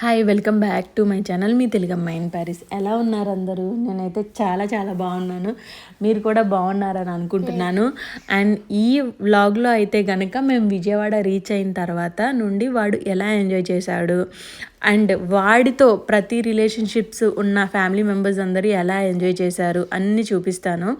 Hi welcome back to my channel మీ తెలుగు అమ్మాయి in Paris ఎలా ఉన్నారు అందరూ? నేనైతే చాలా చాలా బాగున్నాను. మీరు కూడా బాగున్నారని అనుకుంటున్నాను. అండ్ ఈ వ్లాగ్లో అయితే కనుక మేము విజయవాడ రీచ్ అయిన తర్వాత నుండి వాడు ఎలా ఎంజాయ్ చేశాడు? అండ్ వాడితో ప్రతి రిలేషన్షిప్స్ ఉన్న ఫ్యామిలీ మెంబర్స్ అందరూ ఎలా ఎంజాయ్ చేశారు అన్నీ చూపిస్తాను.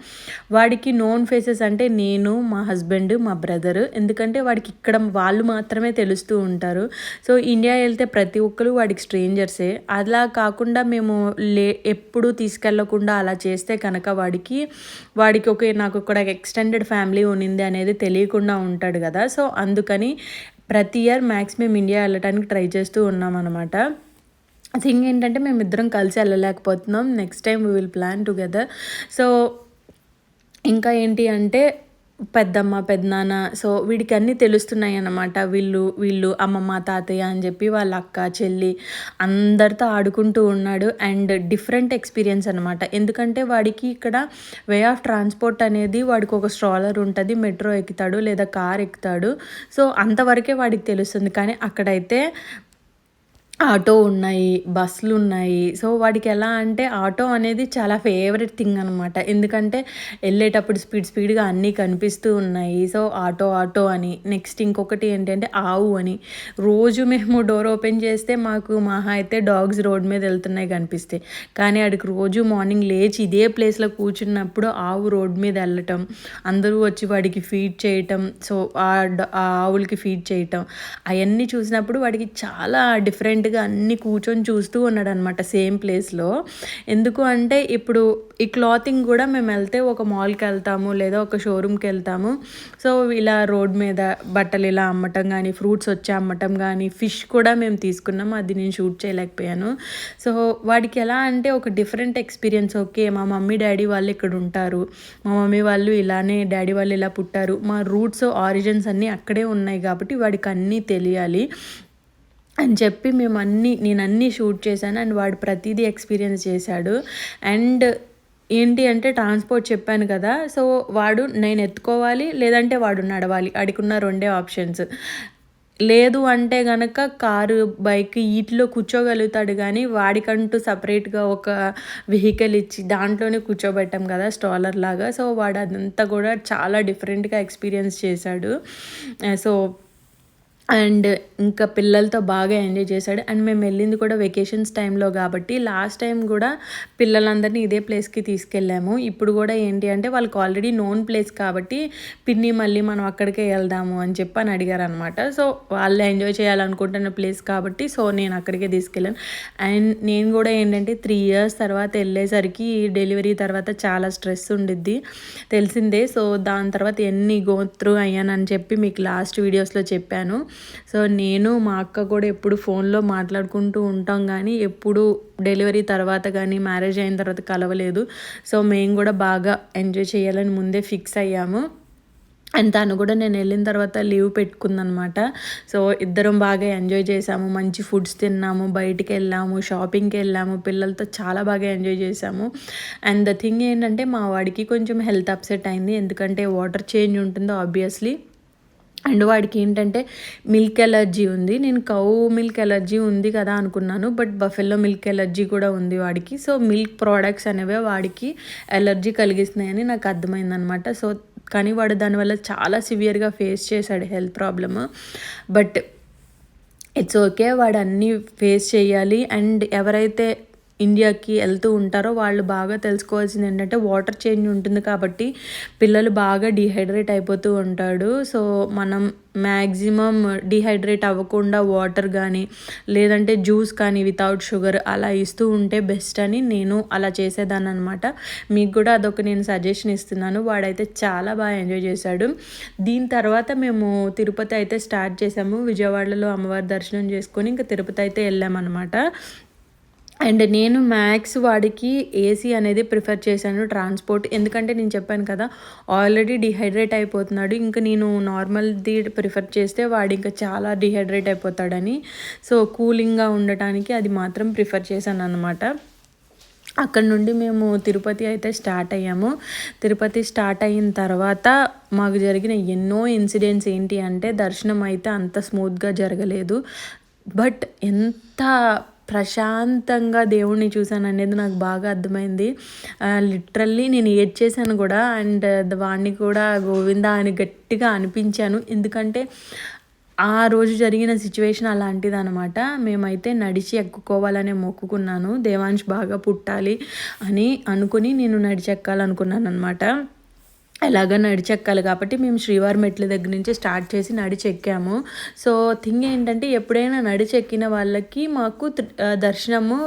వాడికి నోన్ ఫేసెస్ అంటే నేను మా హస్బెండ్ మా బ్రదర్. ఎందుకంటే వాడికి ఇక్కడ వాళ్ళు మాత్రమే తెలుస్తూ ఉంటారు. సో ఇండియా వెళ్తే ప్రతి ఒక్కరు వాడికి స్ట్రేంజర్సే అలా కాకుండా మేము లే ఎప్పుడు తీసుకెళ్ళకుండా అలా చేస్తే కనుక వాడికి వాడికి ఒక నాకు ఇక్కడ ఎక్స్టెండెడ్ ఫ్యామిలీ ఉనింది అనేది తెలియకుండా ఉంటాడు కదా. సో అందుకని ప్రతి ఇయర్ మ్యాక్స్ మేము ఇండియా వెళ్ళడానికి ట్రై చేస్తూ ఉన్నాం అనమాట థింగ్ ఏంటంటే మేము ఇద్దరం కలిసి వెళ్ళలేకపోతున్నాం. Next time we will plan together so ఇంకా ఏంటి అంటే పెద్దమ్మ పెద్దనాన్న సో వీడికి అన్నీ తెలుస్తున్నాయి అన్నమాట వీళ్ళు వీళ్ళు అమ్మమ్మ తాతయ్య అని చెప్పి వాళ్ళ అక్క చెల్లి అందరితో ఆడుకుంటూ ఉన్నాడు. అండ్ డిఫరెంట్ ఎక్స్పీరియన్స్ అనమాట ఎందుకంటే వాడికి ఇక్కడ వే ఆఫ్ ట్రాన్స్పోర్ట్ అనేది వాడికి ఒక స్ట్రాలర్ ఉంటుంది. మెట్రో ఎక్కుతాడు లేదా కార్ ఎక్కుతాడు. సో అంతవరకే వాడికి తెలుస్తుంది. కానీ అక్కడైతే ఆటో ఉన్నాయి బస్సులు ఉన్నాయి. సో వాడికి ఎలా అంటే ఆటో అనేది చాలా ఫేవరెట్ థింగ్ అనమాట ఎందుకంటే వెళ్ళేటప్పుడు స్పీడ్ స్పీడ్గా అన్నీ కనిపిస్తూ ఉన్నాయి. సో ఆటో ఆటో అని. నెక్స్ట్ ఇంకొకటి ఏంటంటే ఆవు అని. రోజు మేము డోర్ ఓపెన్ చేస్తే మాకు మహా అయితే డాగ్స్ రోడ్ మీద వెళ్తున్నాయి కనిపిస్తాయి కానీ అడికి రోజు మార్నింగ్ లేచి ఇదే ప్లేస్లో కూర్చున్నప్పుడు ఆవు రోడ్ మీద వెళ్ళటం అందరూ వచ్చి వాడికి ఫీడ్ చేయటం సో ఆ ఆవులకి ఫీడ్ చేయటం అవన్నీ చూసినప్పుడు వాడికి చాలా డిఫరెంట్ సైలెంట్గా అన్ని కూర్చొని చూస్తూ ఉన్నాడు అనమాట సేమ్ ప్లేస్లో. ఎందుకు అంటే ఇప్పుడు ఈ క్లాతింగ్ కూడా మేము వెళ్తే ఒక మాల్కి వెళ్తాము లేదా ఒక షోరూమ్కి వెళ్తాము. సో ఇలా రోడ్ మీద బట్టలు ఇలా అమ్మటం కానీ ఫ్రూట్స్ వచ్చి అమ్మటం కానీ ఫిష్ కూడా మేము తీసుకున్నాము అది నేను షూట్ చేయలేకపోయాను. సో వాడికి ఎలా అంటే ఒక డిఫరెంట్ ఎక్స్పీరియన్స్ ఓకే మా మమ్మీ డాడీ వాళ్ళు ఇక్కడ ఉంటారు. మా మమ్మీ వాళ్ళు ఇలానే డాడీ వాళ్ళు ఇలా పుట్టారు. మా రూట్స్ ఆరిజిన్స్ అన్నీ అక్కడే ఉన్నాయి కాబట్టి వాడికి అన్నీ తెలియాలి. అని చెప్పి మేము అన్నీ నేను అన్నీ షూట్ చేశాను అండ్ వాడు ప్రతిదీ ఎక్స్పీరియన్స్ చేశాడు. అండ్ ఏంటి అంటే ట్రాన్స్పోర్ట్ చెప్పాను కదా సో వాడు నేను ఎత్తుకోవాలి లేదంటే వాడు నడవాలి అడికున్న రెండే ఆప్షన్స్. లేదు అంటే గనక కారు బైక్ వీటిలో కూర్చోగలుగుతాడు కానీ వాడికంటూ సపరేట్గా ఒక వెహికల్ ఇచ్చి దాంట్లోనే కూర్చోబెట్టాం కదా స్టాలర్ లాగా. సో వాడు అదంతా కూడా చాలా డిఫరెంట్గా ఎక్స్పీరియన్స్ చేశాడు. సో అండ్ ఇంకా పిల్లలతో బాగా ఎంజాయ్ చేశాడు. అండ్ మేము వెళ్ళింది కూడా వెకేషన్స్ టైంలో కాబట్టి లాస్ట్ టైం కూడా పిల్లలందరినీ ఇదే ప్లేస్కి తీసుకెళ్ళాము. ఇప్పుడు కూడా ఏంటి అంటే వాళ్ళకి ఆల్రెడీ నోన్ ప్లేస్ కాబట్టి పిన్ని మళ్ళీ మనం అక్కడికే వెళ్దాము అని చెప్పి అని అడిగారు అనమాట సో వాళ్ళు ఎంజాయ్ చేయాలనుకుంటున్న ప్లేస్ కాబట్టి సో నేను అక్కడికే తీసుకెళ్ళాను. అండ్ నేను కూడా ఏంటంటే త్రీ ఇయర్స్ తర్వాత వెళ్ళేసరికి డెలివరీ తర్వాత చాలా స్ట్రెస్ ఉండిద్ది తెలిసిందే. సో దాని తర్వాత ఎన్ని గోత్రు అయ్యానని చెప్పి మీకు లాస్ట్ వీడియోస్లో చెప్పాను. సో నేను మా అక్క కూడా ఎప్పుడు ఫోన్లో మాట్లాడుకుంటూ ఉంటాం కానీ ఎప్పుడు డెలివరీ తర్వాత కానీ మ్యారేజ్ అయిన తర్వాత కలవలేదు. సో మేము కూడా బాగా ఎంజాయ్ చేయాలని ముందే ఫిక్స్ అయ్యాము. అండ్ తను కూడా నేను వెళ్ళిన తర్వాత లీవ్ పెట్టుకుందనమాట. సో ఇద్దరం బాగా ఎంజాయ్ చేసాము మంచి ఫుడ్స్ తిన్నాము బయటికి వెళ్ళాము షాపింగ్కి వెళ్ళాము. పిల్లలతో చాలా బాగా ఎంజాయ్ చేసాము అండ్ ద థింగ్ ఏంటంటే మా వాడికి కొంచెం హెల్త్ అప్సెట్ అయింది. ఎందుకంటే వాటర్ చేంజ్ ఉంటుందో ఆబ్వియస్లీ. అండ్ వాడికి ఏంటంటే మిల్క్ ఎలర్జీ ఉంది. నేను కౌ మిల్క్ ఎలర్జీ ఉంది కదా అనుకున్నాను. బట్ బఫెల్లో మిల్క్ ఎలర్జీ కూడా ఉంది వాడికి. సో మిల్క్ ప్రోడక్ట్స్ అనేవి వాడికి ఎలర్జీ కలిగిస్తున్నాయని నాకు అర్థమైందనమాట. సో కానీ వాడు దానివల్ల చాలా సివియర్గా ఫేస్ చేశాడు health problem. But it's okay. వాడు అన్నీ ఫేస్ చేయాలి. అండ్ ఎవరైతే ఇండియాకి వెళ్తూ ఉంటారో వాళ్ళు బాగా తెలుసుకోవాల్సింది ఏంటంటే వాటర్ చేంజ్ ఉంటుంది కాబట్టి పిల్లలు బాగా డిహైడ్రేట్ అయిపోతూ ఉంటాడు. సో మనం మ్యాక్సిమం డిహైడ్రేట్ అవ్వకుండా వాటర్ కానీ లేదంటే జ్యూస్ కానీ వితౌట్ షుగర్ అలా ఇస్తూ ఉంటే బెస్ట్ అని నేను అలా చేసేదాన్ని అనమాట మీకు కూడా అదొక నేను సజెషన్ ఇస్తున్నాను. వాడైతే చాలా బాగా ఎంజాయ్ చేశాడు. దీని తర్వాత మేము తిరుపతి అయితే స్టార్ట్ చేసాము విజయవాడలో అమ్మవారి దర్శనం చేసుకొని ఇంకా తిరుపతి అయితే వెళ్ళామన్నమాట. అండ్ నేను మ్యాక్స్ వాడికి ఏసీ అనేది ప్రిఫర్ చేశాను ట్రాన్స్పోర్ట్. ఎందుకంటే నేను చెప్పాను కదా ఆల్రెడీ డిహైడ్రేట్ అయిపోతున్నాడు. ఇంకా నేను నార్మల్ది ప్రిఫర్ చేస్తే వాడు ఇంకా చాలా డిహైడ్రేట్ అయిపోతాడని. సో కూలింగ్గా ఉండటానికి అది మాత్రం ప్రిఫర్ చేశాను అనమాట అక్కడ నుండి మేము తిరుపతి అయితే స్టార్ట్ అయ్యాము. తిరుపతి స్టార్ట్ అయిన తర్వాత మాకు జరిగిన ఎన్నో ఇన్సిడెంట్స్ ఏంటి అంటే దర్శనం అయితే అంత స్మూత్గా జరగలేదు. బట్ ఎంత ప్రశాంతంగా దేవుణ్ణి చూశాను అనేది నాకు బాగా అర్థమైంది. లిటరల్లీ నేను ఏడ్ చేశాను కూడా అండ్ వాడిని కూడా గోవింద అని గట్టిగా అనిపించాను. ఎందుకంటే ఆ రోజు జరిగిన సిచ్యువేషన్ అలాంటిది అనమాట మేమైతే నడిచి ఎక్కుకోవాలనే మొక్కుకున్నాను. దేవాంశ్ బాగా పుట్టాలి అని అనుకుని నేను నడిచి ఎక్కాలనుకున్నాను అనమాట ఎలాగ నడిచెక్కాలి కాబట్టి మేము శ్రీవారి మెట్ల దగ్గర నుంచి స్టార్ట్ చేసి నడిచెక్కాము. సో థింగ్ ఏంటంటే ఎప్పుడైనా నడిచెక్కిన వాళ్ళకి మాకు దర్శనము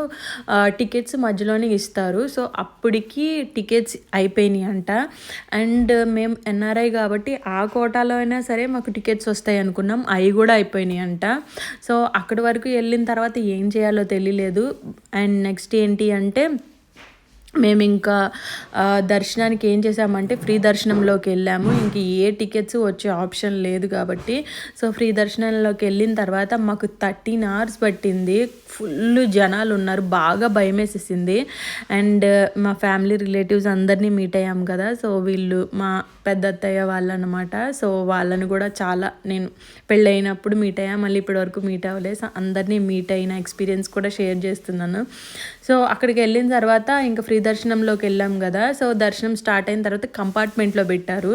టికెట్స్ మధ్యలోనే ఇస్తారు. సో అప్పటికి టికెట్స్ అయిపోయినాయి అంట. అండ్ మేము ఎన్ఆర్ఐ కాబట్టి ఆ కోటాలో అయినా సరే మాకు టికెట్స్ వస్తాయి అనుకున్నాం. అవి కూడా అయిపోయినాయి అంట. సో అక్కడి వరకు వెళ్ళిన తర్వాత ఏం చేయాలో తెలియలేదు. అండ్ నెక్స్ట్ ఏంటి అంటే మేము ఇంకా దర్శనానికి ఏం చేసామంటే ఫ్రీ దర్శనంలోకి వెళ్ళాము. ఇంక ఏ టికెట్స్ వచ్చే ఆప్షన్ లేదు కాబట్టి. సో ఫ్రీ దర్శనంలోకి వెళ్ళిన తర్వాత మాకు థర్టీన్ అవర్స్ పట్టింది. ఫుల్ జనాలు ఉన్నారు. బాగా భయం వేసేసింది. అండ్ మా ఫ్యామిలీ రిలేటివ్స్ అందరినీ మీట్ అయ్యాం కదా. సో వీళ్ళు మా పెద్ద అత్తయ్య వాళ్ళు అనమాట సో వాళ్ళని కూడా చాలా నేను పెళ్ళైనప్పుడు మీట్ అయ్యా. మళ్ళీ ఇప్పటి వరకు మీట్ అవ్వలేదు. సో అందరినీ మీట్ అయిన ఎక్స్పీరియన్స్ కూడా షేర్ చేస్తున్నాను. సో అక్కడికి వెళ్ళిన తర్వాత ఇంకా ఫ్రీ దర్శనంలోకి వెళ్ళాం కదా. సో దర్శనం స్టార్ట్ అయిన తర్వాత కంపార్ట్మెంట్లో పెట్టారు.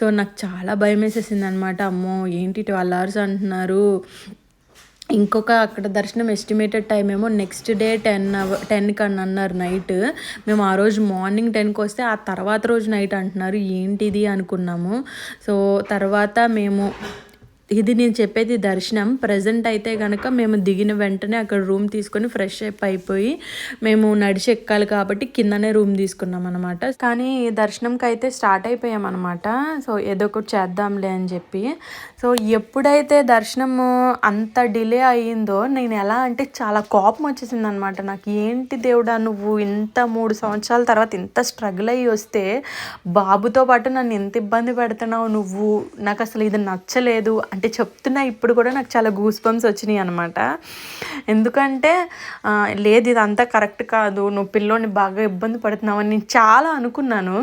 సో నాకు చాలా భయం వేసేసింది అనమాట అమ్మో ఏంటి ట్వెల్వ్ అవర్స్ అంటున్నారు? ఇంకొక అక్కడ దర్శనం ఎస్టిమేటెడ్ టైం ఏమో నెక్స్ట్ డే టెన్ అవర్ టెన్కి అని అన్నారు నైట్ మేము ఆ రోజు మార్నింగ్ టెన్కి వస్తే ఆ తర్వాత రోజు నైట్ అంటున్నారు. ఏంటిది అనుకున్నాము. సో తర్వాత మేము ఇది నేను చెప్పేది దర్శనం. ప్రజెంట్ అయితే కనుక మేము దిగిన వెంటనే అక్కడ రూమ్ తీసుకొని ఫ్రెష్ అప్ అయిపోయి మేము నడిచి ఎక్కాలి కాబట్టి కిందనే రూమ్ తీసుకున్నాం అనమాట కానీ దర్శనంకి అయితే స్టార్ట్ అయిపోయాం అనమాట సో ఏదో ఒకటి చేద్దాంలే అని చెప్పి. సో ఎప్పుడైతే దర్శనము అంత డిలే అయ్యిందో నేను ఎలా అంటే చాలా కోపం వచ్చేసింది అనమాట నాకు ఏంటి దేవుడా నువ్వు ఇంత మూడు సంవత్సరాల తర్వాత ఇంత స్ట్రగుల్ అయ్యి వస్తే బాబుతో పాటు నన్ను ఎంత ఇబ్బంది పెడుతున్నావు నువ్వు నాకు అసలు ఇది నచ్చలేదు అంటే చెప్తున్నా ఇప్పుడు కూడా నాకు చాలా గూస్ బంప్స్ వచ్చినాయి అనమాట ఎందుకంటే లేదు ఇదంతా కరెక్ట్ కాదు నువ్వు పిల్లోని బాగా ఇబ్బంది పడుతున్నావు అని నేను చాలా అనుకున్నాను.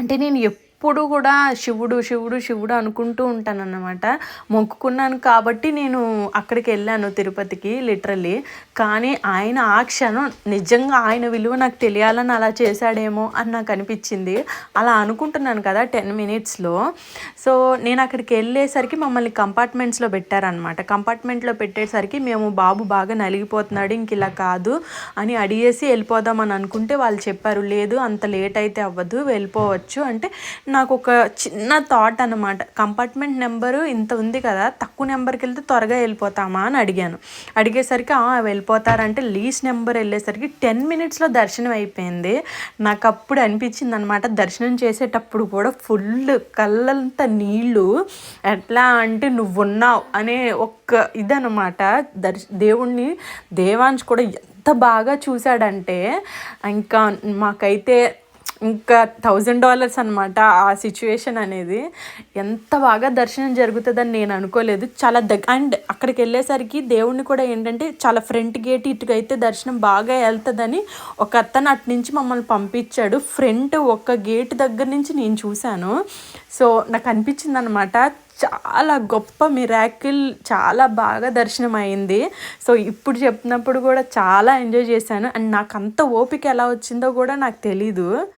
అంటే నేను ఎప్పుడు కూడా శివుడు శివుడు శివుడు అనుకుంటూ ఉంటానన్నమాట. మొక్కుకున్నాను కాబట్టి నేను అక్కడికి వెళ్ళాను తిరుపతికి లిటరలీ కానీ ఆయన ఆ క్షణం నిజంగా ఆయన విలువ నాకు తెలియాలని అలా చేశాడేమో అని నాకు అనిపించింది. అలా అనుకుంటున్నాను కదా టెన్ మినిట్స్లో. సో నేను అక్కడికి వెళ్ళేసరికి మమ్మల్ని కంపార్ట్మెంట్స్లో పెట్టారనమాట కంపార్ట్మెంట్లో పెట్టేసరికి మేము బాబు బాగా నలిగిపోతున్నాడు ఇంక ఇలా కాదు అని అడిగేసి వెళ్ళిపోదామని అనుకుంటే వాళ్ళు చెప్పారు లేదు అంత లేట్ అయితే అవ్వదు వెళ్ళిపోవచ్చు. అంటే నాకు ఒక చిన్న థాట్ అనమాట కంపార్ట్మెంట్ నెంబరు ఇంత ఉంది కదా తక్కువ నెంబర్కి వెళ్తే త్వరగా వెళ్ళిపోతామా అని అడిగాను. అడిగేసరికి వెళ్ళిపోతారంటే లీస్ట్ నెంబర్ వెళ్ళేసరికి టెన్ మినిట్స్లో దర్శనం అయిపోయింది. నాకు అప్పుడు అనిపించింది అనమాట దర్శనం చేసేటప్పుడు కూడా ఫుల్ కళ్ళంత నీళ్ళు ఎట్లా అంటే నువ్వు ఉన్నావు అనే ఒక్క ఇదనమాట దర్శ దేవుణ్ణి దేవాంశ్ కూడా ఎంత బాగా చూశాడంటే ఇంకా మాకైతే ఇంకా థౌజండ్ డాలర్స్ అనమాట ఆ సిచ్యువేషన్ అనేది. ఎంత బాగా దర్శనం జరుగుతుందని నేను అనుకోలేదు. చాలా దగ్గ అండ్ అక్కడికి వెళ్ళేసరికి దేవుణ్ణి కూడా ఏంటంటే చాలా ఫ్రంట్ గేట్ ఇటుకైతే దర్శనం బాగా వెళ్తుందని ఒక అతను అటు నుంచి మమ్మల్ని పంపించాడు. ఫ్రంట్ ఒక గేట్ దగ్గర నుంచి నేను చూశాను. సో నాకు అనిపించింది అనమాట చాలా గొప్ప మిరాకిల్ చాలా బాగా దర్శనం అయింది. సో ఇప్పుడు చెప్పినప్పుడు కూడా చాలా ఎంజాయ్ చేశాను. అండ్ నాకు అంత ఓపిక ఎలా వచ్చిందో కూడా నాకు తెలీదు.